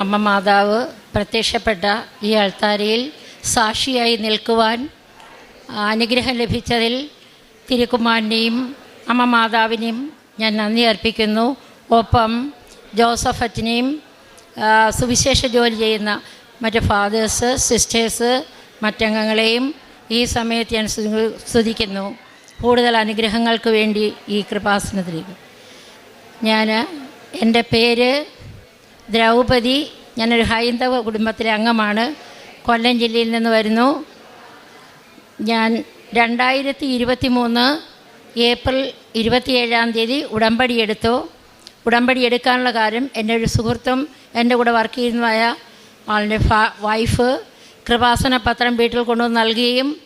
അമ്മ മാതാവ് പ്രത്യക്ഷപ്പെട്ട ഈ അൾത്താരയിൽ സാക്ഷിയായി നിൽക്കുവാൻ അനുഗ്രഹം ലഭിച്ചതിൽ തിരുക്കുമാറിനെയും അമ്മ മാതാവിനെയും ഞാൻ നന്ദി അർപ്പിക്കുന്നു. ഒപ്പം ജോസഫ് അച്ഛനെയും സുവിശേഷ ജോലി ചെയ്യുന്ന മറ്റ് ഫാദേഴ്സ് സിസ്റ്റേഴ്സ് മറ്റംഗങ്ങളെയും ഈ സമയത്ത് ഞാൻ സ്തുതിക്കുന്നു. കൂടുതൽ അനുഗ്രഹങ്ങൾക്ക് വേണ്ടി ഈ കൃപാസനത്തിലേക്ക്. ഞാൻ എന്റെ പേര് ദ്രൗപതി ഞാനൊരു ഹൈന്ദവ കുടുംബത്തിലെ അംഗമാണ്. കൊല്ലം ജില്ലയിൽ നിന്ന് വരുന്നു. ഞാൻ രണ്ടായിരത്തി ഇരുപത്തി മൂന്ന് ഏപ്രിൽ ഇരുപത്തിയേഴാം തീയതി ഉടമ്പടി എടുത്തു. ഉടമ്പടി എടുക്കാനുള്ള കാര്യം എന്റെ ഒരു സുഹൃത്തും എന്റെ കൂടെ വർക്ക് ചെയ്യുന്നതായ ആളുടെ വൈഫ് കൃപാസന പത്രം വീട്ടിൽ കൊണ്ടുവന്ന് നൽകുകയും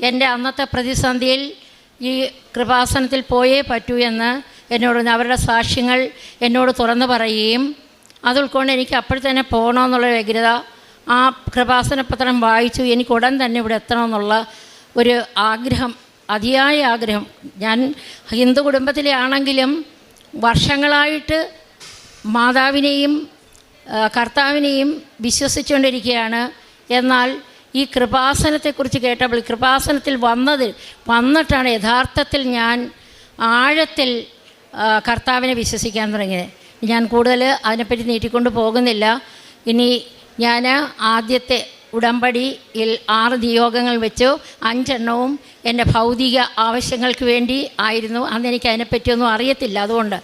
എന്റെ അന്നത്തെ പ്രതിസന്ധിയിൽ ഈ കൃപാസനത്തിൽ പോയേ പറ്റൂ എന്ന് എന്നോട് അവരുടെ സാക്ഷ്യങ്ങൾ എന്നോട് തുറന്നു പറയുകയും അത് ഉൾക്കൊണ്ട് എനിക്ക് അപ്പോൾ തന്നെ പോകണമെന്നുള്ള വ്യഗ്രത. ആ കൃപാസന പത്രം വായിച്ചു. എനിക്ക് ഉടൻ തന്നെ ഇവിടെ എത്തണമെന്നുള്ള ഒരു ആഗ്രഹം അതിയായ ആഗ്രഹം. ഞാൻ ഹിന്ദു കുടുംബത്തിലെ ആണെങ്കിലും വർഷങ്ങളായിട്ട് മാതാവിനെയും കർത്താവിനെയും വിശ്വസിച്ചുകൊണ്ടിരിക്കുകയാണ്. എന്നാൽ ഈ കൃപാസനത്തെക്കുറിച്ച് കേട്ടപ്പോൾ കൃപാസനത്തിൽ വന്നത് വന്നിട്ടാണ് യഥാർത്ഥത്തിൽ ഞാൻ ആഴത്തിൽ കർത്താവിനെ വിശ്വസിക്കാൻ തുടങ്ങിയത്. ഞാൻ കൂടുതൽ അതിനെപ്പറ്റി നീട്ടിക്കൊണ്ട് പോകുന്നില്ല. ഇനി ഞാൻ ആദ്യത്തെ ഉടമ്പടിയിൽ ആറ് നിയോഗങ്ങൾ വെച്ചു. അഞ്ചെണ്ണവും എന്റെ ഭൗതിക ആവശ്യങ്ങൾക്ക് വേണ്ടി ആയിരുന്നു. അന്ന് എനിക്ക് അതിനെപ്പറ്റിയൊന്നും അറിയത്തില്ല. അതുകൊണ്ട്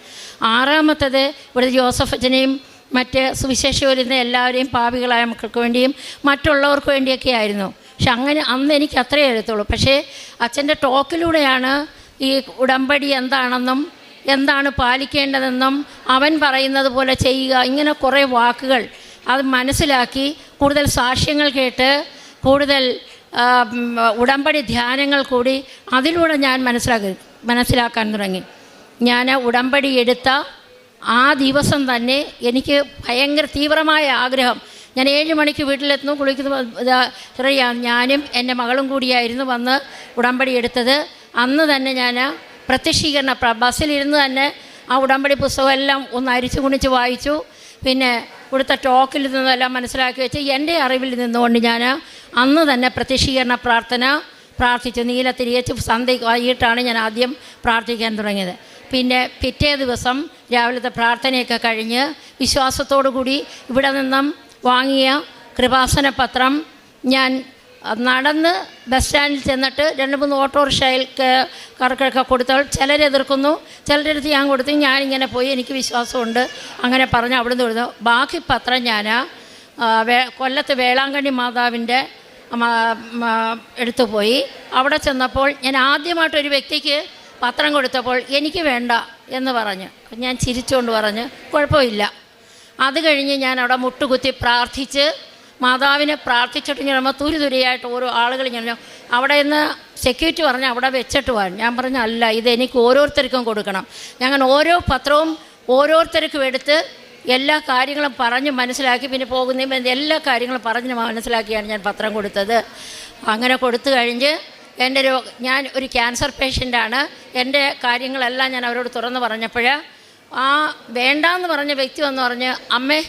ആറാമത്തത് ഇവിടെ ജോസഫ് അച്ഛനെയും മറ്റ് സുവിശേഷം വരുന്ന എല്ലാവരെയും പാപികളായ മക്കൾക്ക് വേണ്ടിയും മറ്റുള്ളവർക്ക് വേണ്ടിയൊക്കെ ആയിരുന്നു. പക്ഷെ അങ്ങനെ അന്ന് എനിക്ക് അത്രയേ എഴുത്തുള്ളൂ പക്ഷേ അച്ഛന്റെ ടോക്കിലൂടെയാണ് ഈ ഉടമ്പടി എന്താണെന്നും എന്താണ് പാലിക്കേണ്ടതെന്നും അവൻ പറയുന്നത് പോലെ ചെയ്യുക. ഇങ്ങനെ കുറേ വാക്കുകൾ അത് മനസ്സിലാക്കി കൂടുതൽ സാക്ഷ്യങ്ങൾ കേട്ട് കൂടുതൽ ഉടമ്പടി ധ്യാനങ്ങൾ കൂടി അതിലൂടെ ഞാൻ മനസ്സിലാക്കി മനസ്സിലാക്കാൻ തുടങ്ങി. ഞാൻ ഉടമ്പടി എടുത്ത ആ ദിവസം തന്നെ എനിക്ക് ഭയങ്കര തീവ്രമായ ആഗ്രഹം. ഞാൻ ഏഴ് മണിക്ക് വീട്ടിലെത്തുന്നു കുളിക്കുന്നു ചെറിയ ഞാനും എന്റെ മകളും കൂടിയായിരുന്നു വന്ന് ഉടമ്പടി എടുത്തത്. അന്ന് തന്നെ ഞാൻ പ്രത്യക്ഷീകരണ പ്ര- ബസ്സിലിരുന്ന് തന്നെ ആ ഉടമ്പടി പുസ്തകം എല്ലാം ഒന്ന് അരിച്ചു കുണിച്ച് വായിച്ചു. പിന്നെ ഇവിടുത്തെ ടോക്കിൽ നിന്നെല്ലാം മനസ്സിലാക്കി വെച്ച് എന്റെ അറിവിൽ നിന്നുകൊണ്ട് ഞാൻ അന്ന് തന്നെ പ്രത്യക്ഷീകരണ പ്രാർത്ഥന പ്രാർത്ഥിച്ചു. നീല തിരികെ സന്ധ്യ വൈകിട്ടാണ് ഞാൻ ആദ്യം പ്രാർത്ഥിക്കാൻ തുടങ്ങിയത്. പിന്നെ പിറ്റേ ദിവസം രാവിലത്തെ പ്രാർത്ഥനയൊക്കെ കഴിഞ്ഞ് വിശ്വാസത്തോടു കൂടി ഇവിടെ നിന്നും വാങ്ങിയ കൃപാസന പത്രം ഞാൻ നടന്ന് ബസ് സ്റ്റാൻഡിൽ ചെന്നിട്ട് രണ്ട് മൂന്ന് ഓട്ടോറിക്ഷയിൽ കറക്കൊക്കെ കൊടുത്തവൾ ചിലരെതിർക്കുന്നു ചിലരെടുത്ത് ഞാൻ കൊടുത്തു. ഞാനിങ്ങനെ പോയി. എനിക്ക് വിശ്വാസമുണ്ട്. അങ്ങനെ പറഞ്ഞ് അവിടെ നിന്ന് കൊടുത്തു ബാക്കി പത്രം ഞാൻ കൊല്ലത്ത് വേളാങ്കണ്ണി മാതാവിന്റെ എടുത്തു പോയി. അവിടെ ചെന്നപ്പോൾ ഞാൻ ആദ്യമായിട്ടൊരു വ്യക്തിക്ക് പത്രം കൊടുത്തപ്പോൾ എനിക്ക് വേണ്ട എന്ന് പറഞ്ഞ്. ഞാൻ ചിരിച്ചുകൊണ്ട് പറഞ്ഞ് കുഴപ്പമില്ല. അത് കഴിഞ്ഞ് ഞാൻ അവിടെ മുട്ടുകുത്തി പ്രാർത്ഥിച്ച് മാതാവിനെ പ്രാർത്ഥിച്ചിട്ട് നമ്മൾ തുരി തുരിയായിട്ട് ഓരോ ആളുകൾ ഇങ്ങനെ അവിടെ നിന്ന് സെക്യൂരിറ്റി പറഞ്ഞ് അവിടെ വെച്ചിട്ട് പോകാൻ ഞാൻ പറഞ്ഞ അല്ല ഇത് എനിക്ക് ഓരോരുത്തർക്കും കൊടുക്കണം. ഞങ്ങൾ ഓരോ പത്രവും ഓരോരുത്തർക്കും എടുത്ത് എല്ലാ കാര്യങ്ങളും പറഞ്ഞ് മനസ്സിലാക്കി. പിന്നെ പോകുന്നതിന് എല്ലാ കാര്യങ്ങളും പറഞ്ഞ് മനസ്സിലാക്കിയാണ് ഞാൻ പത്രം കൊടുത്തത്. അങ്ങനെ കൊടുത്തു കഴിഞ്ഞ് എന്റെ രോഗ ഞാൻ ഒരു ക്യാൻസർ പേഷ്യന്റാണ് എന്റെ കാര്യങ്ങളെല്ലാം ഞാൻ അവരോട് തുറന്ന് പറഞ്ഞപ്പോൾ ആ വേണ്ടാന്ന് പറഞ്ഞ വ്യക്തി വന്ന് പറഞ്ഞ് അമ്മേ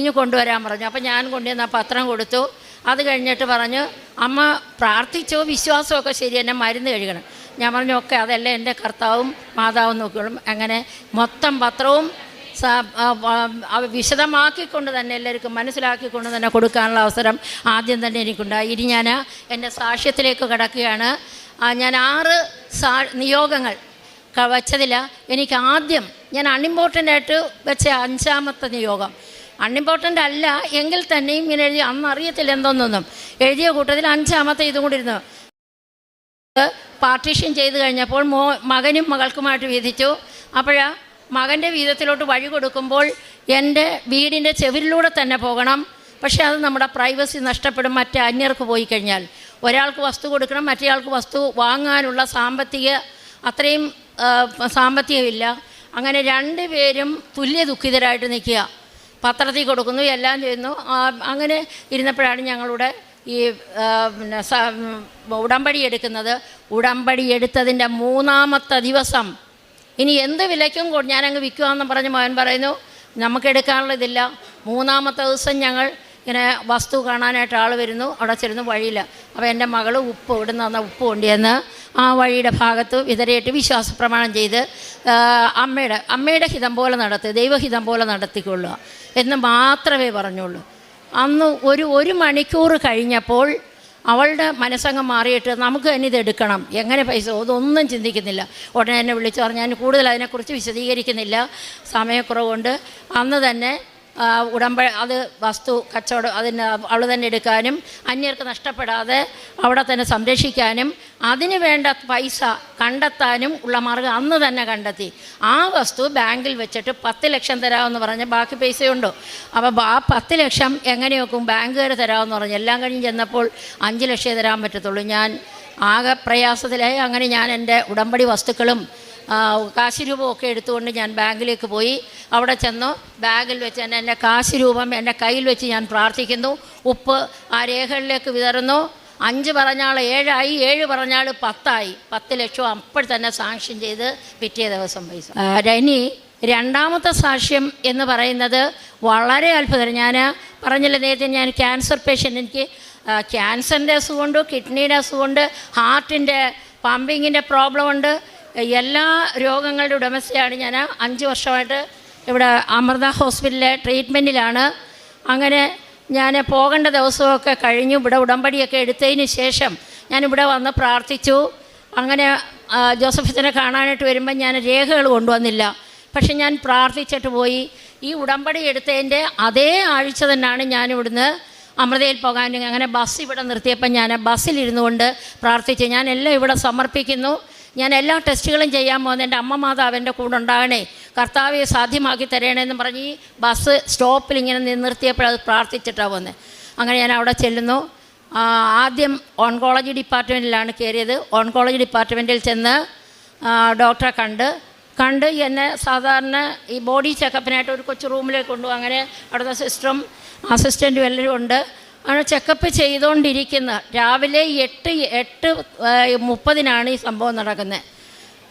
ഇനി കൊണ്ടുവരാൻ പറഞ്ഞു. അപ്പോൾ ഞാൻ കൊണ്ടുവന്ന് ആ പത്രം കൊടുത്തു. അത് കഴിഞ്ഞിട്ട് പറഞ്ഞു അമ്മ പ്രാർത്ഥിച്ചോ വിശ്വാസമൊക്കെ ശരി എന്നെ മരുന്ന് കഴുകണം. ഞാൻ പറഞ്ഞു ഒക്കെ അതല്ല എന്റെ കർത്താവും മാതാവും നോക്കിയോളും അങ്ങനെ മൊത്തം പത്രവും വിശദമാക്കിക്കൊണ്ട് തന്നെ എല്ലാവർക്കും മനസ്സിലാക്കിക്കൊണ്ട് തന്നെ കൊടുക്കാനുള്ള അവസരം ആദ്യം തന്നെ എനിക്കുണ്ടായി. ഇനി ഞാൻ എന്റെ സാക്ഷ്യത്തിലേക്ക് കിടക്കുകയാണ്. ഞാൻ ആറ് സാ നിയോഗങ്ങൾ വച്ചതിൽ എനിക്ക് ആദ്യം ഞാൻ അൺഇമ്പോർട്ടന്റ് ആയിട്ട് വെച്ച അഞ്ചാമത്തെ നിയോഗം. അൺഇമ്പോർട്ടന്റ് അല്ല എങ്കിൽ തന്നെയും ഇങ്ങനെ എഴുതി അന്ന് അറിയത്തില്ല എന്തോന്നൊന്നും. എഴുതിയ കൂട്ടത്തിൽ അഞ്ചാമത്തെ ഇതും കൂടി ഇരുന്നു. പാർട്ടീഷൻ ചെയ്ത് കഴിഞ്ഞപ്പോൾ മോ മകനും മകൾക്കുമായിട്ട് വീതിച്ചു. അപ്പോഴാ മകന്റെ വീതത്തിലോട്ട് വഴി കൊടുക്കുമ്പോൾ എന്റെ വീടിന്റെ ചെവിരിലൂടെ തന്നെ പോകണം. പക്ഷേ അത് നമ്മുടെ പ്രൈവസി നഷ്ടപ്പെടും മറ്റ് അന്യർക്ക് പോയി കഴിഞ്ഞാൽ. ഒരാൾക്ക് വസ്തു കൊടുക്കണം മറ്റേയാൾക്ക് വസ്തു വാങ്ങാനുള്ള സാമ്പത്തിക അത്രയും സാമ്പത്തികമില്ല. അങ്ങനെ രണ്ടുപേരും തുല്യ ദുഃഖിതരായിട്ട് നിൽക്കുക. പത്രത്തിൽ കൊടുക്കുന്നു എല്ലാം ചെയ്യുന്നു. അങ്ങനെ ഇരുന്നപ്പോഴാണ് ഞങ്ങളുടെ ഈ പിന്നെ ഉടമ്പടി എടുക്കുന്നത്. ഉടമ്പടി എടുത്തതിന്റെ മൂന്നാമത്തെ ദിവസം. ഇനി എന്ത് വിലയ്ക്കും ഞാനങ്ങ് വിൽക്കുവാന്ന് പറഞ്ഞ് മോൻ പറയുന്നു നമുക്ക് ഇതില്ല. മൂന്നാമത്തെ ദിവസം ഞങ്ങൾ ഇങ്ങനെ വസ്തു കാണാനായിട്ട് ആൾ വരുന്നു. അവിടെ ചെല്ലുന്നു വഴിയില്ല അപ്പോൾ എന്റെ മകൾ ഉപ്പ് ഇവിടുന്ന് തന്ന ഉപ്പ് കൊണ്ടുവന്ന് ആ വഴിയുടെ ഭാഗത്ത് വിതരയിട്ട് വിശ്വാസ പ്രമാണം ചെയ്ത് അമ്മയുടെ അമ്മയുടെ ഹിതം പോലെ നടത്തി ദൈവഹിതം പോലെ നടത്തിക്കൊള്ളുക. എന്ന് മാത്രമേ പറഞ്ഞുള്ളൂ. അന്ന് ഒരു ഒരു മണിക്കൂർ കഴിഞ്ഞപ്പോൾ അവളുടെ മനസ്സങ്ങ് മാറിയിട്ട് നമുക്ക് തന്നെ ഇത് എടുക്കണം. എങ്ങനെ പൈസ? അതൊന്നും ചിന്തിക്കുന്നില്ല. ഉടനെ തന്നെ വിളിച്ചു പറഞ്ഞു ഞാൻ കൂടുതൽ അതിനെക്കുറിച്ച് വിശദീകരിക്കുന്നില്ല. സമയക്കുറവുണ്ട്. അന്ന് തന്നെ ഉടമ്പ അത് വസ്തു കച്ചവടം അതിന് അവൾ തന്നെ എടുക്കാനും അന്യർക്ക് നഷ്ടപ്പെടാതെ അവിടെ തന്നെ സംരക്ഷിക്കാനും അതിന് വേണ്ട പൈസ കണ്ടെത്താനും ഉള്ള മാർഗം അന്ന് തന്നെ കണ്ടെത്തി. ആ വസ്തു ബാങ്കിൽ വെച്ചിട്ട് പത്ത് ലക്ഷം തരാമെന്ന് പറഞ്ഞ് ബാക്കി പൈസയുണ്ടോ? അപ്പോൾ ആ പത്ത് ലക്ഷം എങ്ങനെ നോക്കും ബാങ്കുകാർ തരാമെന്ന് പറഞ്ഞു. എല്ലാം കഴിഞ്ഞ് ചെന്നപ്പോൾ അഞ്ച് ലക്ഷമേ തരാൻ പറ്റത്തുള്ളൂ. ഞാൻ ആകെ പ്രയാസത്തിലായി. അങ്ങനെ ഞാൻ എന്റെ ഉടമ്പടി വസ്തുക്കളും കാശ് രൂപമൊക്കെ എടുത്തുകൊണ്ട് ഞാൻ ബാങ്കിലേക്ക് പോയി. അവിടെ ചെന്നു. ബാഗിൽ വെച്ച് തന്നെ എന്റെ കാശ് രൂപം എന്റെ കയ്യിൽ വെച്ച് ഞാൻ പ്രാർത്ഥിക്കുന്നു. ഉപ്പ് ആ രേഖകളിലേക്ക് വിതറുന്നു. അഞ്ച് പറഞ്ഞാൾ ഏഴായി ഏഴ് പറഞ്ഞാൾ പത്തായി. പത്ത് ലക്ഷം അപ്പോൾ തന്നെ സാക്ഷ്യം ചെയ്ത് പിറ്റേ ദിവസം പൈസ. രനി രണ്ടാമത്തെ സാക്ഷ്യം എന്ന് പറയുന്നത് വളരെ അത്ഭുതം. ഞാൻ പറഞ്ഞില്ല നേരത്തെ ഞാൻ ക്യാൻസർ പേഷ്യന്റ്. എനിക്ക് ക്യാൻസറിന്റെ അസുഖമുണ്ട് കിഡ്നിയുടെ അസുഖമുണ്ട് ഹാർട്ടിന്റെ പമ്പിങ്ങിന്റെ പ്രോബ്ലം ഉണ്ട് എല്ലാ രോഗങ്ങളുടെ ഉടമസ്ഥയാണ് ഞാൻ. അഞ്ച് വർഷമായിട്ട് ഇവിടെ അമൃത ഹോസ്പിറ്റലിലെ ട്രീറ്റ്മെന്റിലാണ്. അങ്ങനെ ഞാൻ പോകേണ്ട ദിവസമൊക്കെ കഴിഞ്ഞു. ഇവിടെ ഉടമ്പടിയൊക്കെ എടുത്തതിന് ശേഷം ഞാനിവിടെ വന്ന് പ്രാർത്ഥിച്ചു. അങ്ങനെ ജോസഫിനെ കാണാനായിട്ട് വരുമ്പോൾ ഞാൻ രേഖകൾ കൊണ്ടുവന്നില്ല. പക്ഷെ ഞാൻ പ്രാർത്ഥിച്ചിട്ട് പോയി. ഈ ഉടമ്പടി എടുത്തതിന്റെ അതേ ആഴ്ച തന്നെയാണ് ഞാനിവിടുന്ന് അമൃതയിൽ പോകാൻ. അങ്ങനെ ബസ് ഇവിടെ നിർത്തിയപ്പോൾ ഞാൻ ബസ്സിലിരുന്നു കൊണ്ട് പ്രാർത്ഥിച്ചു. ഞാൻ എല്ലാം ഇവിടെ സമർപ്പിക്കുന്നു. ഞാൻ എല്ലാ ടെസ്റ്റുകളും ചെയ്യാൻ പോകുന്നത് എന്റെ അമ്മ മാതാവ് എന്റെ കൂടെ ഉണ്ടാകണേ. കർത്താവെ സാധ്യമാക്കി തരണേന്ന് പറഞ്ഞ് ഈ ബസ് സ്റ്റോപ്പിൽ ഇങ്ങനെ അത് പ്രാർത്ഥിച്ചിട്ടാണ് പോകുന്നത് അങ്ങനെ ഞാൻ അവിടെ ചെല്ലുന്നു. ആദ്യം ഓൺകോളജി ഡിപ്പാർട്ട്മെന്റിലാണ് കയറിയത്. ഓൺകോളജി ഡിപ്പാർട്ട്മെന്റിൽ ചെന്ന് ഡോക്ടറെ കണ്ട്. കണ്ട് എന്നെ സാധാരണ ഈ ബോഡി ചെക്കപ്പിനായിട്ട് ഒരു കൊച്ചു റൂമിലേക്ക് കൊണ്ടുപോകും. അങ്ങനെ അവിടുത്തെ സിസ്റ്ററും അസിസ്റ്റന്റും എല്ലാവരും ഉണ്ട്. അങ്ങനെ ചെക്കപ്പ് ചെയ്തുകൊണ്ടിരിക്കുന്ന രാവിലെ എട്ട് എട്ട് മുപ്പതിനാണ് ഈ സംഭവം നടക്കുന്നത്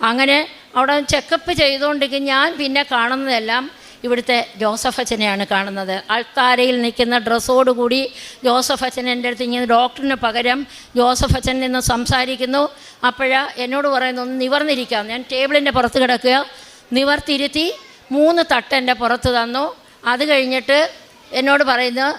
അങ്ങനെ അവിടെ ചെക്കപ്പ് ചെയ്തുകൊണ്ടിരിക്കും ഞാൻ പിന്നെ കാണുന്നതെല്ലാം ഇവിടുത്തെ ജോസഫ് അച്ഛനെയാണ് കാണുന്നത്. അൾത്താരയിൽ നിൽക്കുന്ന ഡ്രസ്സോടുകൂടി ജോസഫ് അച്ഛൻ എന്റെ അടുത്ത് ഇങ്ങനെ ഡോക്ടറിന് പകരം ജോസഫ് അച്ഛൻ നിന്ന് സംസാരിക്കുന്നു. അപ്പോഴാ എന്നോട് പറയുന്നു ഒന്ന് നിവർന്നിരിക്കാം. ഞാൻ ടേബിളിന്റെ പുറത്ത് കിടക്കുക. നിവർത്തിരുത്തി മൂന്ന് തട്ട് എന്റെ പുറത്ത് തന്നു. അത് കഴിഞ്ഞിട്ട് എന്നോട് പറയുന്നു "ആ,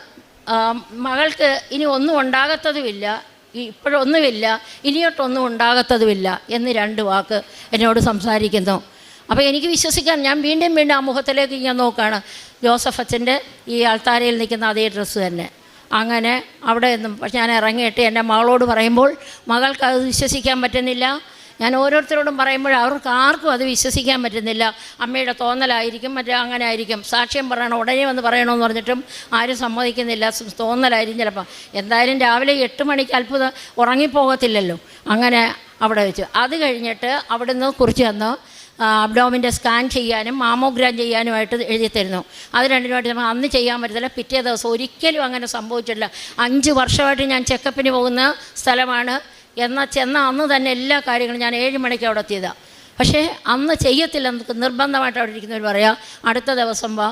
മകൾക്ക് ഇനി ഒന്നും ഉണ്ടാകത്തതുമില്ല. ഇപ്പോഴൊന്നുമില്ല. ഇനിയൊട്ടൊന്നും ഉണ്ടാകത്തതുമില്ല എന്ന് രണ്ട് വാക്ക് എന്നോട് സംസാരിക്കുന്നു. അപ്പോൾ എനിക്ക് വിശ്വസിക്കാം. ഞാൻ വീണ്ടും വീണ്ടും ആ മുഖത്തിലേക്ക് ഞാൻ നോക്കുകയാണ്. ജോസഫ് അച്ഛന്റെ ഈ ആൾത്താരയിൽ നിൽക്കുന്ന അതേ ഡ്രസ്സ് തന്നെ. അങ്ങനെ അവിടെ നിന്നും ഞാൻ ഇറങ്ങിയിട്ട് എന്റെ മകളോട് പറയുമ്പോൾ മകൾക്ക് അത് വിശ്വസിക്കാൻ പറ്റുന്നില്ല. ഞാൻ ഓരോരുത്തരോടും പറയുമ്പോൾ അവർക്ക് ആർക്കും അത് വിശ്വസിക്കാൻ പറ്റുന്നില്ല. അമ്മയുടെ തോന്നലായിരിക്കും മറ്റേ അങ്ങനെ ആയിരിക്കും സാക്ഷ്യം പറയണം ഉടനെ വന്ന് പറയണമെന്ന് പറഞ്ഞിട്ടും ആരും സമ്മതിക്കുന്നില്ല. തോന്നലായിരിക്കും ചിലപ്പോൾ എന്തായാലും രാവിലെ എട്ട് മണിക്ക് അത്ഭുതം ഉറങ്ങിപ്പോകത്തില്ലല്ലോ. അങ്ങനെ അവിടെ വെച്ച്. അത് കഴിഞ്ഞിട്ട് അവിടുന്ന് കുറിച്ച് തന്നു അബ്ഡോമിന്റെ സ്കാൻ ചെയ്യാനും മാമോഗ്രാം ചെയ്യാനുമായിട്ട് എഴുതി തരുന്നു. അത് രണ്ടിനുമായിട്ട് നമുക്ക് അന്ന് ചെയ്യാൻ പറ്റത്തില്ല. പിറ്റേ ദിവസം ഒരിക്കലും അങ്ങനെ സംഭവിച്ചിട്ടില്ല. അഞ്ച് വർഷമായിട്ട് ഞാൻ ചെക്കപ്പിന് പോകുന്ന സ്ഥലമാണ് എന്നാൽ ചെന്ന അന്ന് തന്നെ എല്ലാ കാര്യങ്ങളും ഞാൻ ഏഴ് മണിക്ക് അവിടെ എത്തിയതാണ് പക്ഷേ അന്ന് ചെയ്യത്തില്ല നമുക്ക് നിർബന്ധമായിട്ട് അവിടെ ഇരിക്കുന്നവർ പറയാം അടുത്ത ദിവസം വാ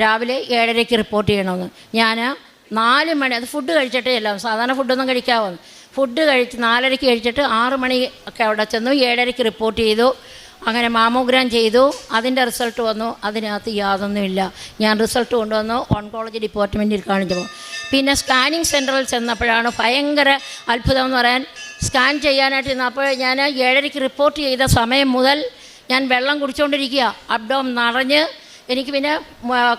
രാവിലെ ഏഴരയ്ക്ക് റിപ്പോർട്ട് ചെയ്യണമെന്ന്. ഞാൻ നാല് മണി അത് ഫുഡ് കഴിച്ചിട്ടേ ഇല്ല സാധാരണ ഫുഡൊന്നും കഴിക്കാവുന്നു ഫുഡ് കഴിച്ച് നാലരയ്ക്ക് കഴിച്ചിട്ട് ആറ് മണി ഒക്കെ അവിടെ ചെന്നു ഏഴരയ്ക്ക് റിപ്പോർട്ട് ചെയ്തു. അങ്ങനെ മാമോഗ്രാം ചെയ്തു. അതിന്റെ റിസൾട്ട് വന്നു. അതിനകത്ത് യാതൊന്നുമില്ല. ഞാൻ റിസൾട്ട് കൊണ്ടുവന്നു. ഓൺകോളജി ഡിപ്പാർട്ട്മെന്റിൽ കാണിച്ചു. പിന്നെ സ്കാനിങ് സെന്ററിൽ ചെന്നപ്പോഴാണ് ഭയങ്കര അത്ഭുതം എന്ന് പറയാൻ സ്കാൻ ചെയ്യാനായിട്ട് ചെന്നപ്പോൾ ഞാൻ ഏഴരയ്ക്ക് റിപ്പോർട്ട് ചെയ്ത സമയം മുതൽ ഞാൻ വെള്ളം കുടിച്ചുകൊണ്ടിരിക്കുക അബ്ഡോം നിറഞ്ഞ് എനിക്ക് പിന്നെ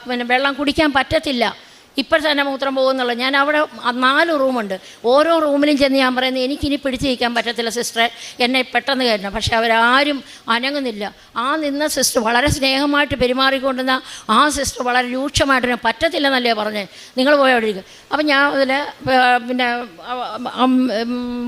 പിന്നെ വെള്ളം കുടിക്കാൻ പറ്റത്തില്ല. ഇപ്പോൾ തന്നെ മൂത്രം പോകുന്നുള്ള. ഞാൻ അവിടെ നാല് റൂമുണ്ട്. ഓരോ റൂമിലും ചെന്ന് ഞാൻ പറയുന്നത് എനിക്കിനി പിടിച്ച് നിൽക്കാൻ പറ്റത്തില്ല സിസ്റ്ററെ. എന്നെ പെട്ടെന്ന് കയറ്റണം. പക്ഷെ അവരാരും അനങ്ങുന്നില്ല. ആ നിന്ന സിസ്റ്റർ വളരെ സ്നേഹമായിട്ട് പെരുമാറിക്കൊണ്ടുന്ന ആ സിസ്റ്റർ വളരെ രൂക്ഷമായിട്ട് "എന്നെ പറ്റത്തില്ലെന്നല്ലേ പറഞ്ഞത് നിങ്ങൾ പോയി അവിടെ ഇരിക്കും. അപ്പം ഞാൻ അതിൽ പിന്നെ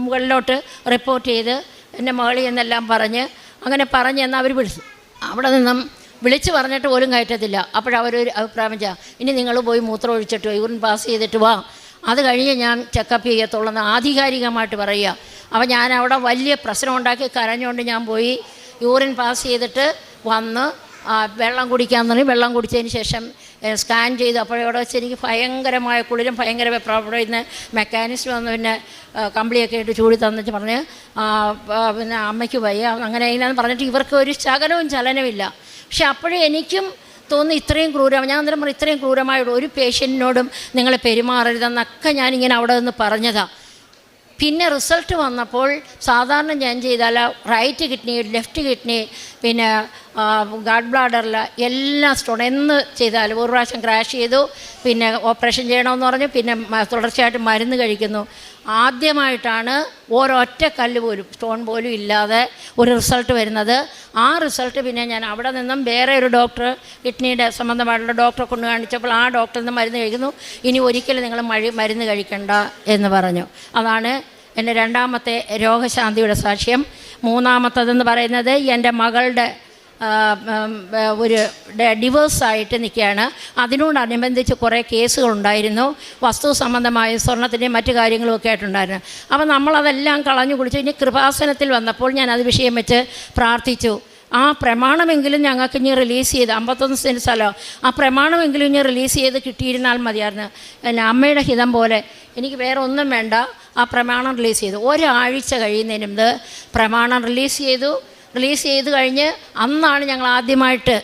മുകളിലോട്ട് റിപ്പോർട്ട് ചെയ്ത് എന്റെ മകളി എന്നെല്ലാം പറഞ്ഞ് അങ്ങനെ പറഞ്ഞ് എന്നാൽ അവർ വിളിച്ചു. അവിടെ നിന്നും വിളിച്ച് പറഞ്ഞിട്ട് പോലും കയറ്റത്തില്ല. അപ്പോഴവരൊരു അഭിപ്രായം വെച്ചാൽ ഇനി നിങ്ങൾ പോയി മൂത്രം ഒഴിച്ചിട്ട് യൂറിൻ പാസ് ചെയ്തിട്ട് വാ. അത് കഴിഞ്ഞ് ഞാൻ ചെക്കപ്പ് ചെയ്യത്തുള്ളൂ എന്ന് ആധികാരികമായിട്ട് പറയുക. അപ്പോൾ ഞാൻ അവിടെ വലിയ പ്രശ്നം ഉണ്ടാക്കി കരഞ്ഞുകൊണ്ട് ഞാൻ പോയി യൂറിൻ പാസ് ചെയ്തിട്ട് വന്ന് വെള്ളം കുടിക്കാൻ തുടങ്ങി. വെള്ളം കുടിച്ചതിന് ശേഷം സ്കാൻ ചെയ്ത് അപ്പോഴവിടെ വെച്ച് എനിക്ക് ഭയങ്കരമായ കുളിരും ഭയങ്കര വെപ്രാവിടെ ഇന്ന് മെക്കാനിസ്റ്റ് വന്ന് പിന്നെ കമ്പിളിയൊക്കെ ഇട്ട് ചൂടി തന്നിട്ട് പറഞ്ഞ് പിന്നെ അമ്മയ്ക്ക് വയ്യ. അങ്ങനെ അതിനാന്ന് പറഞ്ഞിട്ട് ഇവർക്ക് ഒരു ചലനവും ചലനമില്ല പക്ഷെ അപ്പോഴേ എനിക്കും തോന്നി ഇത്രയും ക്രൂരം ഞാൻ അന്നേരം പറഞ്ഞു ഇത്രയും ക്രൂരമായ ഒരു പേഷ്യന്റിനോടും നിങ്ങൾ പെരുമാറരുതെന്നൊക്കെ ഞാനിങ്ങനെ അവിടെ നിന്ന് പറഞ്ഞതാണ് പിന്നെ റിസൾട്ട് വന്നപ്പോൾ സാധാരണ ഞാൻ ചെയ്താൽ റൈറ്റ് കിഡ്നി ലെഫ്റ്റ് കിഡ്നി പിന്നെ ഗാഡ് ബ്ലാഡറിൽ എല്ലാ സ്റ്റോൺ എന്ന് ചെയ്താലും ഒരു പ്രാവശ്യം ക്രാഷ് ചെയ്തു പിന്നെ ഓപ്പറേഷൻ ചെയ്യണമെന്ന് പറഞ്ഞു പിന്നെ തുടർച്ചയായിട്ട് മരുന്ന് കഴിക്കുന്നു. ആദ്യമായിട്ടാണ് ഒരൊറ്റ കല്ല് പോലും സ്റ്റോൺ പോലും ഇല്ലാതെ ഒരു റിസൾട്ട് വരുന്നത്. ആ റിസൾട്ട് പിന്നെ ഞാൻ അവിടെ നിന്നും വേറെ ഒരു ഡോക്ടർ കിഡ്നിയുടെ സംബന്ധമായിട്ടുള്ള ഡോക്ടറെ കൊണ്ട് കാണിച്ചപ്പോൾ ആ ഡോക്ടറിൽ നിന്ന് മരുന്ന് കഴിക്കുന്നു. ഇനി ഒരിക്കലും നിങ്ങൾ മഴ മരുന്ന് കഴിക്കണ്ട എന്ന് പറഞ്ഞു. അതാണ് എന്റെ രണ്ടാമത്തെ രോഗശാന്തിയുടെ സാക്ഷ്യം. മൂന്നാമത്തതെന്ന് പറയുന്നത് എന്റെ മകളുടെ ഒരു ഡിവേഴ്സായിട്ട് നിൽക്കുകയാണ്. അതിനോടനുബന്ധിച്ച് കുറേ കേസുകളുണ്ടായിരുന്നു. വസ്തു സംബന്ധമായ സ്വർണത്തിന്റെയും മറ്റു കാര്യങ്ങളുമൊക്കെ ആയിട്ടുണ്ടായിരുന്നു. അപ്പോൾ നമ്മളതെല്ലാം കളഞ്ഞു കുടിച്ചു ഇനി കൃപാസനത്തിൽ വന്നപ്പോൾ ഞാൻ അത് വിഷയം വെച്ച് പ്രാർത്ഥിച്ചു. ആ പ്രമാണമെങ്കിലും ഞങ്ങൾക്ക് ഇനി റിലീസ് ചെയ്ത് അമ്പത്തൊന്ന് സെന്റ് സ്ഥലം. ആ പ്രമാണമെങ്കിലും ഇനി റിലീസ് ചെയ്ത് കിട്ടിയിരുന്നാൽ മതിയായിരുന്നു. പിന്നെ അമ്മയുടെ ഹിതം പോലെ എനിക്ക് വേറെ ഒന്നും വേണ്ട. ആ പ്രമാണം റിലീസ് ചെയ്തു. ഒരാഴ്ച കഴിയുന്നതിന് പ്രമാണം റിലീസ് ചെയ്തു. റിലീസ് ചെയ്ത് കഴിഞ്ഞ് അന്നാണ് ഞങ്ങൾ ആദ്യമായിട്ട്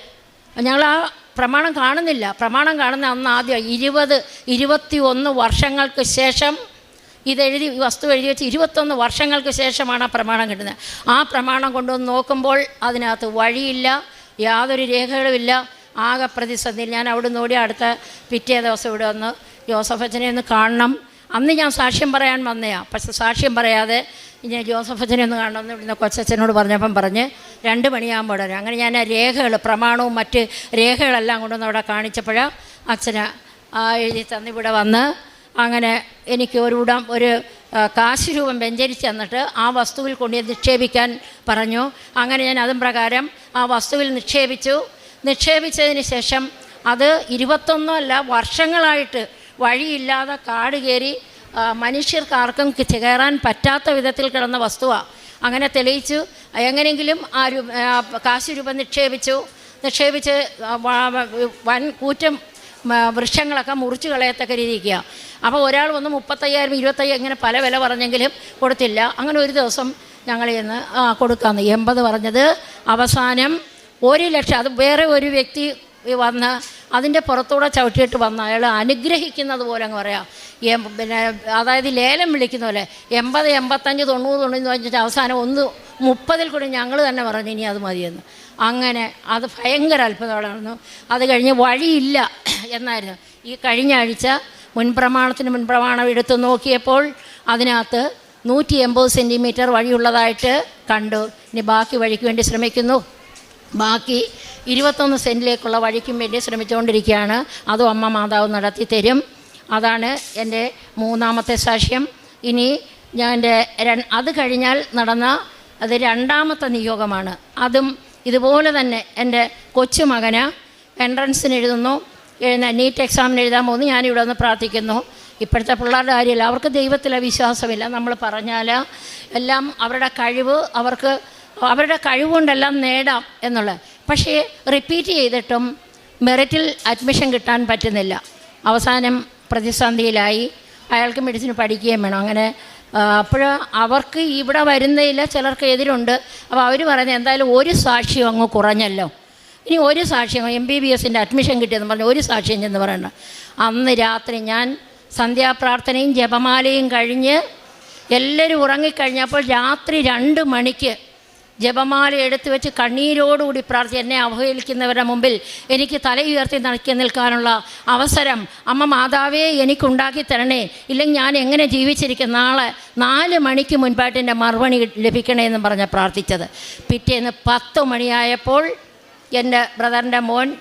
ഞങ്ങൾ ആ പ്രമാണം കാണുന്നില്ല. പ്രമാണം കാണുന്ന അന്ന് ആദ്യം ഇരുപത് ഇരുപത്തി ഒന്ന് വർഷങ്ങൾക്ക് ശേഷം ഇതെഴുതി വസ്തു എഴുതി വെച്ച് ഇരുപത്തൊന്ന് വർഷങ്ങൾക്ക് ശേഷമാണ് ആ പ്രമാണം കിട്ടുന്നത്. ആ പ്രമാണം കൊണ്ടുവന്ന് നോക്കുമ്പോൾ അതിനകത്ത് വഴിയില്ല യാതൊരു രേഖകളുമില്ല ആകെ പ്രതിസന്ധി ഞാൻ അവിടെ നിന്ന് ഓടി അടുത്ത പിറ്റേ ദിവസം ഇവിടെ വന്ന് ജോസഫച്ചനെ ഒന്ന് കാണണം. അന്ന് ഞാൻ സാക്ഷ്യം പറയാൻ വന്നയാ. പക്ഷെ സാക്ഷ്യം പറയാതെ ഇനി അച്ഛനെ ഒന്ന് കാണണമെന്ന് ഇവിടുന്ന് കൊച്ചച്ഛനോട് പറഞ്ഞപ്പം പറഞ്ഞ് രണ്ട് മണിയാകുമ്പോൾ വരാം. അങ്ങനെ ഞാൻ ആ രേഖകൾ പ്രമാണവും മറ്റ് രേഖകളെല്ലാം കൊണ്ടുവന്ന് അവിടെ കാണിച്ചപ്പോൾ അച്ഛന് എഴുതി തന്ന് ഇവിടെ വന്ന് അങ്ങനെ എനിക്ക് ഒരു ഉടം ഒരു കാശ് രൂപം വ്യഞ്ചരിച്ച് തന്നിട്ട് ആ വസ്തുവിൽ കൊണ്ട് നിക്ഷേപിക്കാൻ പറഞ്ഞു. അങ്ങനെ ഞാൻ അതും പ്രകാരം ആ വസ്തുവിൽ നിക്ഷേപിച്ചു. നിക്ഷേപിച്ചതിന് ശേഷം അത് ഇരുപത്തൊന്നോ അല്ല വർഷങ്ങളായിട്ട് വഴിയില്ലാതെ കാട് കയറി മനുഷ്യർക്കാർക്കും കയറാൻ പറ്റാത്ത വിധത്തിൽ കിടന്ന വസ്തുവാണ് അങ്ങനെ തെളിയിച്ചു. എങ്ങനെയെങ്കിലും ആ രൂ കാശ് രൂപം നിക്ഷേപിച്ചു. നിക്ഷേപിച്ച് വൻ കൂറ്റം വൃക്ഷങ്ങളൊക്കെ മുറിച്ച് കളയത്തക്ക രീതിക്കുക അപ്പോൾ ഒരാൾ വന്ന് മുപ്പത്തയ്യായിരം ഇരുപത്തയ്യായിരം ഇങ്ങനെ പല വില പറഞ്ഞെങ്കിലും കൊടുത്തില്ല. അങ്ങനെ ഒരു ദിവസം ഞങ്ങൾ ഇന്ന് കൊടുക്കാമെന്ന് എൺപത് പറഞ്ഞത് അവസാനം ഒരു ലക്ഷം അത് വേറെ ഒരു വ്യക്തി വന്ന് അതിന്റെ പുറത്തൂടെ ചവിട്ടിയിട്ട് വന്ന അയാൾ അനുഗ്രഹിക്കുന്നത് പോലെ അങ്ങ് പറയാം. പിന്നെ അതായത് ലേലം വിളിക്കുന്ന പോലെ എൺപത് എൺപത്തഞ്ച് തൊണ്ണൂറ് തൊണ്ണൂറ് വെച്ചിട്ട് അവസാനം ഒന്ന് മുപ്പതിൽ കൂടി ഞങ്ങൾ തന്നെ പറഞ്ഞു ഇനി അത് മതിയെന്ന്. അങ്ങനെ അത് ഭയങ്കര അത്ഭുതമായിരുന്നു അത് കഴിഞ്ഞ് വഴിയില്ല എന്നായിരുന്നു. ഈ കഴിഞ്ഞ ആഴ്ച മുൻപ്രമാണത്തിന് മുൻപ്രമാണം എടുത്ത് നോക്കിയപ്പോൾ അതിനകത്ത് നൂറ്റി എൺപത് സെന്റിമീറ്റർ വഴിയുള്ളതായിട്ട് കണ്ടു. ഇനി ബാക്കി വഴിക്ക് വേണ്ടി ശ്രമിക്കുന്നു. ബാക്കി ഇരുപത്തൊന്ന് സെന്റിലേക്കുള്ള വഴിക്കും വേണ്ടി ശ്രമിച്ചുകൊണ്ടിരിക്കുകയാണ്. അതും അമ്മ മാതാവ് നടത്തി തരും അതാണ് എന്റെ മൂന്നാമത്തെ സാക്ഷ്യം. ഇനി ഞാൻ എന്റെ അത് കഴിഞ്ഞാൽ നടന്ന അത് രണ്ടാമത്തെ നിയോഗമാണ്. അതും ഇതുപോലെ തന്നെ എന്റെ കൊച്ചുമകന് എൻട്രൻസിന് എഴുതുന്നു. എഴുന്ന നീറ്റ് എക്സാമിന് എഴുതാൻ പോകുന്നു. ഞാനിവിടെ വന്ന് പ്രാർത്ഥിക്കുന്നു. ഇപ്പോഴത്തെ പിള്ളേരുടെ കാര്യമില്ല. അവർക്ക് ദൈവത്തിലെ വിശ്വാസമില്ല. നമ്മൾ പറഞ്ഞാൽ എല്ലാം അവരുടെ കഴിവ് അവർക്ക് അവരുടെ കഴിവുകൊണ്ടെല്ലാം നേടാം എന്നുള്ളത് പക്ഷേ റിപ്പീറ്റ് ചെയ്തിട്ടും മെറിറ്റിൽ അഡ്മിഷൻ കിട്ടാൻ പറ്റുന്നില്ല. അവസാനം പ്രതിസന്ധിയിലായി. അയാൾക്ക് മെഡിസിൻ പഠിക്കുകയും വേണം. അങ്ങനെ അപ്പോൾ അവർക്ക് ഇവിടെ വരുന്നതിൽ ചിലർക്ക് എതിരുണ്ട്. അപ്പോൾ അവർ പറയുന്നത് എന്തായാലും ഒരു സാക്ഷ്യം അങ്ങ് കുറഞ്ഞല്ലോ. ഇനി ഒരു സാക്ഷ്യം എം ബി ബി എസിന്റെ അഡ്മിഷൻ കിട്ടിയെന്ന് പറഞ്ഞു ഒരു സാക്ഷ്യം ചെന്ന് പറയണ്ട. അന്ന് രാത്രി ഞാൻ സന്ധ്യാപ്രാർത്ഥനയും ജപമാലയും കഴിഞ്ഞ് എല്ലാവരും ഉറങ്ങിക്കഴിഞ്ഞപ്പോൾ രാത്രി രണ്ട് മണിക്ക് ജപമാല എടുത്തു വെച്ച് കണ്ണീരോടുകൂടി പ്രാർത്ഥി എന്നെ അവഹേളിക്കുന്നവരുടെ മുമ്പിൽ എനിക്ക് തലയുയർത്തി നടക്കി നിൽക്കാനുള്ള അവസരം അമ്മ മാതാവേ എനിക്കുണ്ടാക്കി തരണേ. ഇല്ലെങ്കിൽ ഞാൻ എങ്ങനെ ജീവിച്ചിരിക്കും? നാളെ നാല് മണിക്ക് മുൻപായിട്ട് എന്റെ മറുപണി ലഭിക്കണേ എന്ന് പറഞ്ഞ് പ്രാർത്ഥിച്ചത്. പിറ്റേന്ന് പത്ത് മണിയായപ്പോൾ എന്റെ ബ്രദറിന്റെ മോൻ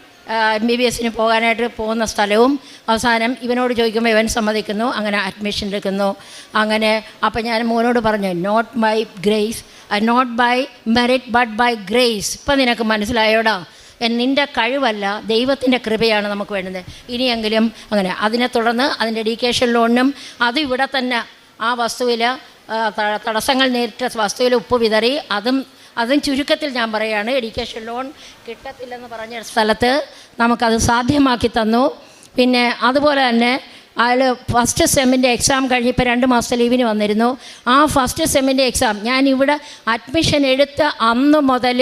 എം ബി ബി എസിന് പോകാനായിട്ട് പോകുന്ന സ്ഥലവും അവസാനം ഇവനോട് ചോദിക്കുമ്പോൾ ഇവൻ സമ്മതിക്കുന്നു അങ്ങനെ അഡ്മിഷൻ എടുക്കുന്നു. അങ്ങനെ അപ്പം ഞാൻ മോനോട് പറഞ്ഞു not my grace not by merit but by grace ഇപ്പം നിനക്ക് മനസ്സിലായോടാ? നിന്റെ കഴിവല്ല ദൈവത്തിന്റെ കൃപയാണ് നമുക്ക് വേണ്ടത്. ഇനിയെങ്കിലും അങ്ങനെ അതിനെ തുടർന്ന് അതിന്റെ എഡ്യൂക്കേഷൻ ലോണിനും അത് ഇവിടെ തന്നെ ആ വസ്തുവിൽ തടസ്സങ്ങൾ നേരിട്ട വസ്തുവിൽ ഉപ്പ് വിതറി അതും അതും ചുരുക്കത്തിൽ ഞാൻ പറയുകയാണ്. എഡ്യൂക്കേഷൻ ലോൺ കിട്ടത്തില്ലെന്ന് പറഞ്ഞ സ്ഥലത്ത് നമുക്കത് സാധ്യമാക്കി തന്നു. പിന്നെ അതുപോലെ തന്നെ അയാൾ ഫസ്റ്റ് സെമ്മിന്റെ എക്സാം കഴിഞ്ഞിപ്പോൾ രണ്ട് മാസത്തെ ലീവിന് വന്നിരുന്നു. ആ ഫസ്റ്റ് സെമ്മിന്റെ എക്സാം ഞാൻ ഇവിടെ അഡ്മിഷൻ എടുത്ത അന്ന് മുതൽ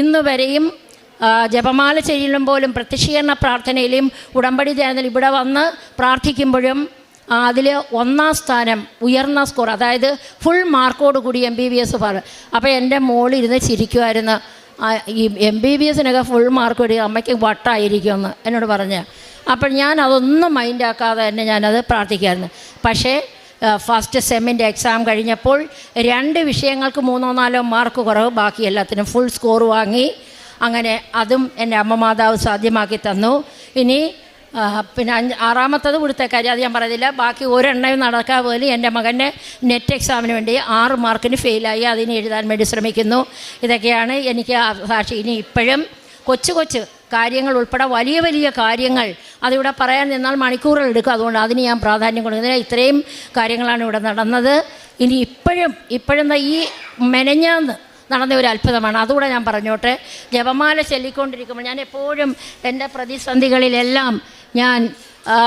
ഇന്ന് വരെയും ജപമാല ചെയ്യലും പോലും പ്രത്യക്ഷീകരണ പ്രാർത്ഥനയിലും ഉടമ്പടി ധ്യാനത്തിൽ ഇവിടെ വന്ന് പ്രാർത്ഥിക്കുമ്പോഴും അതിൽ ഒന്നാം സ്ഥാനം ഉയർന്ന സ്കോർ അതായത് ഫുൾ മാർക്കോട് കൂടി എം ബി ബി എസ് പറ അപ്പോൾ എന്റെ മോളിരുന്ന് ചിരിക്കുമായിരുന്നു ഈ എം ബി ബി എസിനൊക്കെ ഫുൾ മാർക്ക് കൂടി അമ്മയ്ക്ക് വട്ടായിരിക്കുമെന്ന് എന്നോട് പറഞ്ഞ്. അപ്പോൾ ഞാൻ അതൊന്നും മൈൻഡാക്കാതെ തന്നെ ഞാനത് പ്രാർത്ഥിക്കുമായിരുന്നു പക്ഷേ ഫസ്റ്റ് സെമ്മിന്റെ എക്സാം കഴിഞ്ഞപ്പോൾ രണ്ട് വിഷയങ്ങൾക്ക് മൂന്നോ നാലോ മാർക്ക് കുറവ് ബാക്കി എല്ലാത്തിനും ഫുൾ സ്കോർ വാങ്ങി. അങ്ങനെ അതും എന്റെ അമ്മ മാതാവ് സാധ്യമാക്കി തന്നു. ഇനി പിന്നെ അഞ്ച് ആറാമത്തത് കൊടുത്ത കാര്യം അത് ഞാൻ പറയുന്നില്ല. ബാക്കി ഒരെണ്ണയും നടക്കാൻ പോലും എന്റെ മകന്റെ നെറ്റ് എക്സാമിന് വേണ്ടി ആറ് മാർക്കിന് ഫെയിലായി അതിന് എഴുതാൻ വേണ്ടി ശ്രമിക്കുന്നു. ഇതൊക്കെയാണ് എനിക്ക് സാക്ഷി. ഇനി ഇപ്പോഴും കൊച്ചു കൊച്ചു കാര്യങ്ങൾ ഉൾപ്പെടെ വലിയ വലിയ കാര്യങ്ങൾ. അതിവിടെ പറയാൻ നിന്നാൽ മണിക്കൂറുകൾ എടുക്കും. അതുകൊണ്ട് അതിന് ഞാൻ പ്രാധാന്യം കൊടുക്കുന്നത് ഇത്രയും കാര്യങ്ങളാണ് ഇവിടെ നടന്നത്. ഇനി ഇപ്പോഴും ഇപ്പോഴും ഈ മെനഞ്ഞാന്ന് നടന്ന ഒരു അത്ഭുതമാണ്. അതുകൂടെ ഞാൻ പറഞ്ഞോട്ടെ. ജപമാല ചൊല്ലിക്കൊണ്ടിരിക്കുമ്പോൾ ഞാൻ എപ്പോഴും എന്റെ പ്രതിസന്ധികളിലെല്ലാം ഞാൻ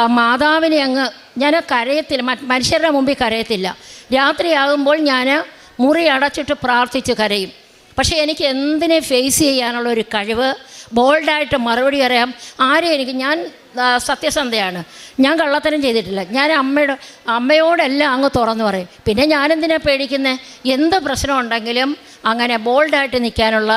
മാതാവിനെ അങ്ങ് ഞാൻ കരയത്തില്ല. മനുഷ്യരുടെ മുമ്പിൽ കരയത്തില്ല. രാത്രിയാകുമ്പോൾ ഞാൻ മുറി അടച്ചിട്ട് പ്രാർത്ഥിച്ച് കരയും. പക്ഷേ എനിക്ക് എന്തിനെ ഫേസ് ചെയ്യാനുള്ള ഒരു കഴിവ് ബോൾഡായിട്ട് മറുപടി പറയാം. ആരെയും എനിക്ക് ഞാൻ സത്യസന്ധയാണ്. ഞാൻ കള്ളത്തരം ചെയ്തിട്ടില്ല. ഞാൻ അമ്മയുടെ അമ്മയോടെല്ലാം അങ്ങ് തുറന്നു പറയും. പിന്നെ ഞാനെന്തിനാ പേടിക്കുന്നത് എന്ത് പ്രശ്നം ഉണ്ടെങ്കിലും അങ്ങനെ ബോൾഡായിട്ട് നിൽക്കാനുള്ള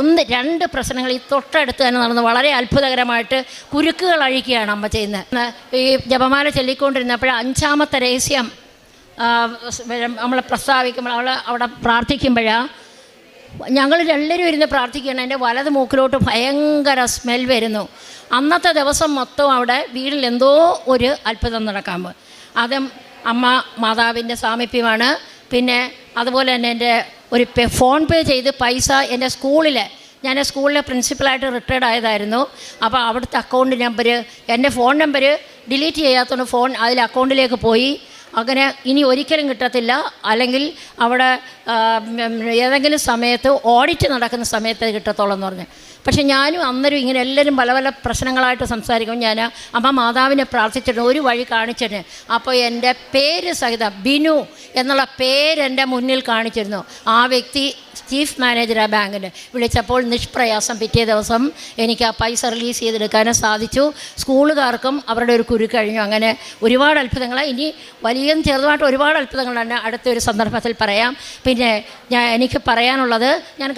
ഒന്ന് രണ്ട് പ്രശ്നങ്ങൾ ഈ തൊട്ടടുത്ത് തന്നെ നടന്ന് വളരെ അത്ഭുതകരമായിട്ട് കുരുക്കുകൾ അഴിക്കുകയാണ് അമ്മ ചെയ്യുന്നത്. ഈ ജപമാല ചൊല്ലിക്കൊണ്ടിരുന്നപ്പോൾ അഞ്ചാമത്തെ രഹസ്യം നമ്മൾ പ്രസ്താവിക്കുമ്പോൾ അവൾ അവിടെ പ്രാർത്ഥിക്കുമ്പോഴാണ് ഞങ്ങൾ എല്ലാവരും ഇരുന്ന് പ്രാർത്ഥിക്കുകയാണ്. എന്റെ വലത് മൂക്കിലോട്ട് ഭയങ്കര സ്മെൽ വരുന്നു. അന്നത്തെ ദിവസം മൊത്തം അവിടെ വീട്ടിൽ എന്തോ ഒരു അത്ഭുതം നടക്കാൻ അതും അമ്മ മാതാവിന്റെ സാമീപ്യമാണ്. പിന്നെ അതുപോലെ തന്നെ എന്റെ ഒരു പേ ഫോൺ പേ ചെയ്ത് പൈസ എന്റെ സ്കൂളിലെ ഞാൻ സ്കൂളിലെ പ്രിൻസിപ്പലായിട്ട് റിട്ടയർഡ് ആയതായിരുന്നു. അപ്പോൾ അവിടുത്തെ അക്കൗണ്ട് നമ്പർ എന്റെ ഫോൺ നമ്പർ ഡിലീറ്റ് ചെയ്യാത്തതുകൊണ്ട് ഫോൺ അതിൽ അക്കൗണ്ടിലേക്ക് പോയി. അങ്ങനെ ഇനി ഒരിക്കലും കിട്ടത്തില്ല. അല്ലെങ്കിൽ അവിടെ ഏതെങ്കിലും സമയത്ത് ഓഡിറ്റ് നടക്കുന്ന സമയത്ത് കിട്ടത്തോളം എന്ന് പറഞ്ഞു. പക്ഷേ ഞാനും അന്നേരം ഇങ്ങനെ എല്ലാവരും പല പല പ്രശ്നങ്ങളായിട്ട് സംസാരിക്കും. ഞാൻ അമ്മ മാതാവിനെ പ്രാർത്ഥിച്ചിട്ട് ഒരു വഴി കാണിച്ചിരുന്നു. അപ്പോൾ എന്റെ പേര് സഹിതം ബിനു എന്നുള്ള പേരെന്റെ മുന്നിൽ കാണിച്ചിരുന്നു. ആ വ്യക്തി ചീഫ് മാനേജറാ ബാങ്കിൽ വിളിച്ചപ്പോൾ നിഷ്പ്രയാസം പിറ്റേ ദിവസം എനിക്ക് ആ പൈസ റിലീസ് ചെയ്തെടുക്കാനും സാധിച്ചു. സ്കൂളുകാർക്കും അവരുടെ ഒരു കുരു കഴിഞ്ഞു. അങ്ങനെ ഒരുപാട് അത്ഭുതങ്ങൾ ഇനി വലിയ ചെറുതായിട്ട് ഒരുപാട് അത്ഭുതങ്ങൾ തന്നെ അടുത്തൊരു സന്ദർഭത്തിൽ പറയാം. പിന്നെ ഞാൻ എനിക്ക് പറയാനുള്ളത് ഞാൻ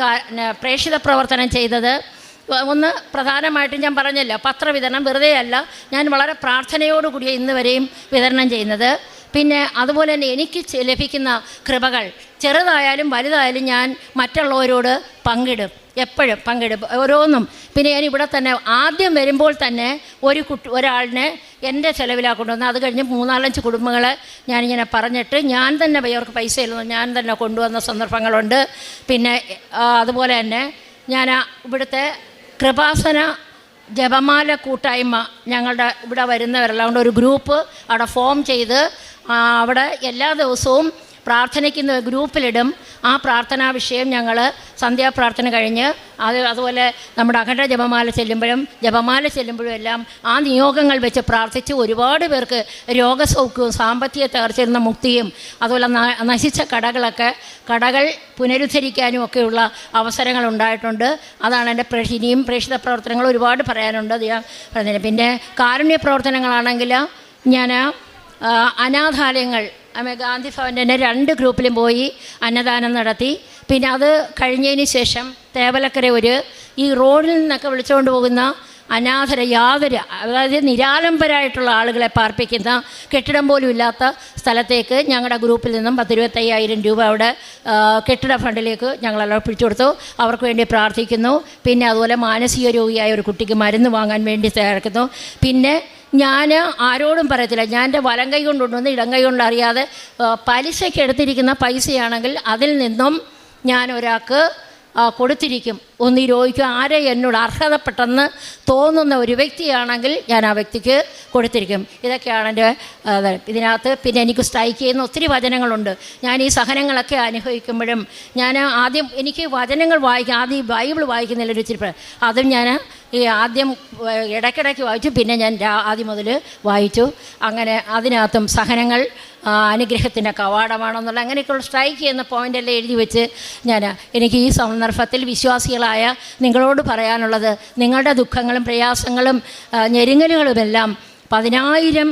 പ്രേക്ഷിത പ്രവർത്തനം ചെയ്തത് ഒന്ന് പ്രധാനമായിട്ടും ഞാൻ പറഞ്ഞല്ലോ. പത്രവിതരണം വെറുതെയല്ല. ഞാൻ വളരെ പ്രാർത്ഥനയോടുകൂടിയ ഇന്ന് വരെയും വിതരണം ചെയ്യുന്നത്. പിന്നെ അതുപോലെ തന്നെ എനിക്ക് ലഭിക്കുന്ന കൃപകൾ. ചെറുതായാലും വലുതായാലും ഞാൻ മറ്റുള്ളവരോട് പങ്കിടും. എപ്പോഴും പങ്കിടും. ഓരോന്നും. പിന്നെ ഞാൻ ഇവിടെ തന്നെ ആദ്യം വരുമ്പോൾ തന്നെ ഒരു കുട്ടി ഒരാളിനെ എന്റെ ചിലവിലാണ് കൊണ്ടുവന്നത്. അത് കഴിഞ്ഞ് മൂന്നാലഞ്ച് കുടുംബങ്ങളെ ഞാനിങ്ങനെ പറഞ്ഞിട്ട് ഞാൻ തന്നെ അവർക്ക് പൈസ ഇല്ലെന്ന് ഞാൻ തന്നെ കൊണ്ടുവന്ന സന്ദർഭങ്ങളുണ്ട്. പിന്നെ അതുപോലെ തന്നെ ഞാൻ ഇവിടുത്തെ കൃപാസന ജപമാല കൂട്ടായ്മ ഞങ്ങളുടെ ഇവിടെ വരുന്നവരെല്ലാം കൊണ്ട് ഒരു ഗ്രൂപ്പ് അവിടെ ഫോം ചെയ്ത് അവിടെ എല്ലാ ദിവസവും പ്രാർത്ഥനയ്ക്കുന്ന ഗ്രൂപ്പിലിടും. ആ പ്രാർത്ഥനാ വിഷയം ഞങ്ങൾ സന്ധ്യാപ്രാർത്ഥന കഴിഞ്ഞ് അത് അതുപോലെ നമ്മുടെ അഖണ്ഡ ജപമാല ചെല്ലുമ്പോഴും ജപമാല ചെല്ലുമ്പോഴും എല്ലാം ആ നിയോഗങ്ങൾ വെച്ച് പ്രാർത്ഥിച്ച് ഒരുപാട് പേർക്ക് രോഗസൗഖ്യവും സാമ്പത്തിക തകർച്ചയിൽ മുക്തിയും അതുപോലെ നശിച്ച കടകളൊക്കെ കടകൾ പുനരുദ്ധരിക്കാനും ഒക്കെയുള്ള അവസരങ്ങൾ ഉണ്ടായിട്ടുണ്ട്. അതാണ് എന്റെ ഇനിയും പ്രേക്ഷിത പ്രവർത്തനങ്ങൾ ഒരുപാട് പറയാനുണ്ട്. അത് ഞാൻ പറഞ്ഞത് പിന്നെ കാരുണ്യ പ്രവർത്തനങ്ങളാണെങ്കിൽ ഞാൻ അനാഥാലയങ്ങൾ. ഗാന്ധി ഭവന്റെ തന്നെ രണ്ട് ഗ്രൂപ്പിലും പോയി അന്നദാനം നടത്തി. പിന്നെ അത് കഴിഞ്ഞതിന് ശേഷം തേവലക്കര ഒരു ഈ റോഡിൽ നിന്നൊക്കെ വിളിച്ചുകൊണ്ട് പോകുന്ന അനാഥര യാതൊരു അതായത് നിരാലംബരായിട്ടുള്ള ആളുകളെ പാർപ്പിക്കുന്ന കെട്ടിടം പോലും ഇല്ലാത്ത സ്ഥലത്തേക്ക് ഞങ്ങളുടെ ഗ്രൂപ്പിൽ നിന്നും പത്തിരുപത്തയ്യായിരം രൂപ അവിടെ കെട്ടിട ഫണ്ടിലേക്ക് ഞങ്ങൾ പിടിച്ചു കൊടുത്തു. അവർക്ക് വേണ്ടി പ്രാർത്ഥിക്കുന്നു. പിന്നെ അതുപോലെ മാനസിക രോഗിയായ ഒരു കുട്ടിക്ക് മരുന്ന് വാങ്ങാൻ വേണ്ടി തയ്യാറാക്കുന്നു. പിന്നെ ഞാൻ ആരോടും പറയത്തില്ല. ഞാൻ എന്റെ വലം കൈ കൊണ്ടുണ്ടെന്ന് ഇടം കൈ കൊണ്ട് അറിയാതെ പലിശയ്ക്ക് എടുത്തിരിക്കുന്ന പൈസയാണെങ്കിൽ അതിൽ നിന്നും ഞാൻ ഒരാൾക്ക് കൊടുത്തിരിക്കും. ഒന്ന് രോഗിക്കും ആരെ എന്നോട് അർഹതപ്പെട്ടെന്ന് തോന്നുന്ന ഒരു വ്യക്തിയാണെങ്കിൽ ഞാൻ ആ വ്യക്തിക്ക് കൊടുത്തിരിക്കും. ഇതൊക്കെയാണ് എന്റെ ഇതിനകത്ത് പിന്നെ എനിക്ക് സ്ട്രൈക്ക് ചെയ്യുന്ന ഒത്തിരി വചനങ്ങളുണ്ട്. ഞാൻ ഈ സഹനങ്ങളൊക്കെ അനുഭവിക്കുമ്പോഴും ഞാൻ ആദ്യം എനിക്ക് വചനങ്ങൾ വായിക്കും ആദ്യം ഈ ബൈബിൾ വായിക്കുന്നതിലൊരു ഇച്ചിരി പ്ര- അതും ഞാൻ ഈ ആദ്യം ഇടയ്ക്കിടയ്ക്ക് വായിച്ചു പിന്നെ ഞാൻ ആദ്യം മുതൽ വായിച്ചു. അങ്ങനെ അതിനകത്തും സഹനങ്ങൾ അനുഗ്രഹത്തിന്റെ കവാടമാണെന്നുള്ള അങ്ങനെയൊക്കെയുള്ള സ്ട്രൈക്ക് ചെയ്യുന്ന പോയിന്റെല്ലാം എഴുതി വെച്ച് ഞാൻ എനിക്ക് ഈ സന്ദർഭത്തിൽ വിശ്വാസികളായ നിങ്ങളോട് പറയാനുള്ളത്. നിങ്ങളുടെ ദുഃഖങ്ങളും പ്രയാസങ്ങളും ഞെരുങ്ങലുകളുമെല്ലാം പതിനായിരം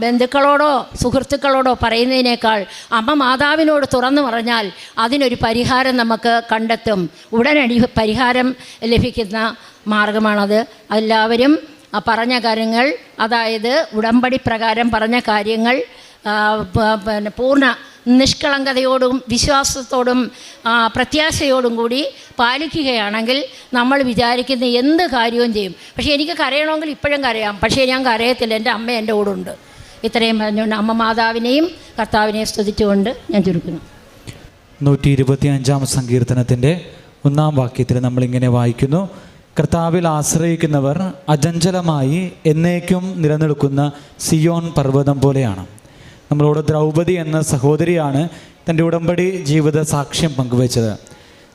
ബന്ധുക്കളോടോ സുഹൃത്തുക്കളോടോ പറയുന്നതിനേക്കാൾ അമ്മ മാതാവിനോട് തുറന്നു പറഞ്ഞാൽ അതിനൊരു പരിഹാരം നമുക്ക് കണ്ടെത്തും. ഉടനടി പരിഹാരം ലഭിക്കുന്ന മാർഗമാണത്. എല്ലാവരും പറഞ്ഞ കാര്യങ്ങൾ അതായത് ഉടമ്പടി പ്രകാരം പറഞ്ഞ കാര്യങ്ങൾ പിന്നെ പൂർണ നിഷ്കളങ്കതയോടും വിശ്വാസത്തോടും പ്രത്യാശയോടും കൂടി പാലിക്കുകയാണെങ്കിൽ നമ്മൾ വിചാരിക്കുന്ന എന്ത് കാര്യവും ചെയ്യും. പക്ഷേ എനിക്ക് കരയണമെങ്കിൽ ഇപ്പോഴും കരയാം. പക്ഷേ ഞാൻ കരയത്തില്ല. എന്റെ അമ്മ എന്റെ കൂടെ ഉണ്ട് ഇത്രയും പറഞ്ഞുകൊണ്ട് അമ്മ മാതാവിനെയും കർത്താവിനെയും സ്തുതിച്ചുകൊണ്ട് ഞാൻ ചുരുക്കുന്നു. നൂറ്റി ഇരുപത്തി അഞ്ചാം സങ്കീർത്തനത്തിന്റെ ഒന്നാം വാക്യത്തിൽ നമ്മളിങ്ങനെ വായിക്കുന്നു. കർത്താവിൽ ആശ്രയിക്കുന്നവർ അചഞ്ചലമായി എന്നേക്കും നിലനിൽക്കുന്ന സിയോൺ പർവതം പോലെയാണ്. നമ്മളോട് ദ്രൗപദി എന്ന സഹോദരിയാണ് തന്റെ ഉടമ്പടി ജീവിത സാക്ഷ്യം പങ്കുവച്ചത്.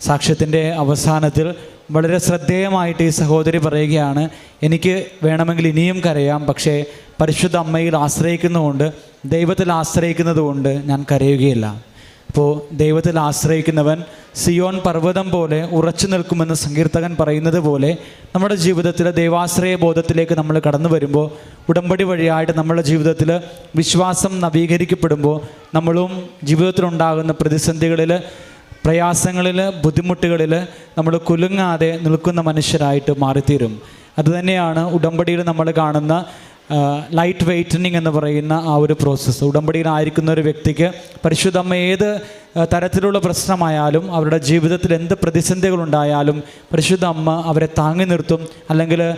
സാക്ഷ്യത്തിന്റെ അവസാനത്തിൽ വളരെ ശ്രദ്ധേയമായിട്ട് ഈ സഹോദരി പറയുകയാണ് എനിക്ക് വേണമെങ്കിൽ ഇനിയും കരയാം പക്ഷേ പരിശുദ്ധ അമ്മയിൽ ആശ്രയിക്കുന്നതുകൊണ്ട് ദൈവത്തിൽ ആശ്രയിക്കുന്നതുകൊണ്ട് ഞാൻ കരയുകയില്ല. അപ്പോൾ ദൈവത്തിൽ ആശ്രയിക്കുന്നവൻ സിയോൻ പർവതം പോലെ ഉറച്ചു നിൽക്കുമെന്ന് സങ്കീർത്തകൻ പറയുന്നത് പോലെ നമ്മുടെ ജീവിതത്തിൽ ദൈവാശ്രയ ബോധത്തിലേക്ക് നമ്മൾ കടന്നു വരുമ്പോൾ ഉടമ്പടി വഴിയായിട്ട് നമ്മുടെ ജീവിതത്തിൽ വിശ്വാസം നവീകരിക്കപ്പെടുമ്പോൾ നമ്മളും ജീവിതത്തിലുണ്ടാകുന്ന പ്രതിസന്ധികളിൽ പ്രയാസങ്ങളിൽ ബുദ്ധിമുട്ടുകളിൽ നമ്മൾ കുലുങ്ങാതെ നിൽക്കുന്ന മനുഷ്യരായിട്ട് മാറിത്തീരും. അതുതന്നെയാണ് ഉടമ്പടിയിൽ നമ്മൾ കാണുന്ന ലൈറ്റ് വെയ്റ്റനിങ് എന്ന് പറയുന്ന ആ ഒരു പ്രോസസ്സ് ഉടമ്പടിയിലായിരിക്കുന്ന ഒരു വ്യക്തിക്ക് പരിശുദ്ധമ്മ ഏത് തരത്തിലുള്ള പ്രശ്നമായാലും അവരുടെ ജീവിതത്തിൽ എന്ത് പ്രതിസന്ധികളുണ്ടായാലും പരിശുദ്ധ അമ്മ അവരെ താങ്ങി നിർത്തും. അല്ലെങ്കിൽ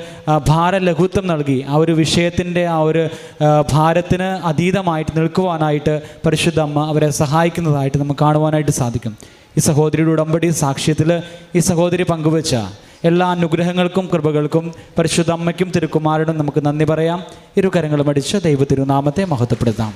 ഭാരലഘുത്വം നൽകി. ആ ഒരു വിഷയത്തിന്റെ ആ ഒരു ഭാരത്തിന് അതീതമായിട്ട് നിൽക്കുവാനായിട്ട് പരിശുദ്ധ അമ്മ അവരെ സഹായിക്കുന്നതായിട്ട് നമുക്ക് കാണുവാനായിട്ട് സാധിക്കും. ഈ സഹോദരിയുടെ ഉടമ്പടി സാക്ഷ്യത്തിൽ ഈ സഹോദരി പങ്കുവച്ച എല്ലാ അനുഗ്രഹങ്ങൾക്കും കൃപകൾക്കും പരിശുദ്ധ അമ്മയ്ക്കും തിരുക്കുമാരനും നമുക്ക് നന്ദി പറയാം. ഇരു കരങ്ങളും അടിച്ച് ദൈവ തിരുനാമത്തെ മഹത്വപ്പെടുത്താം.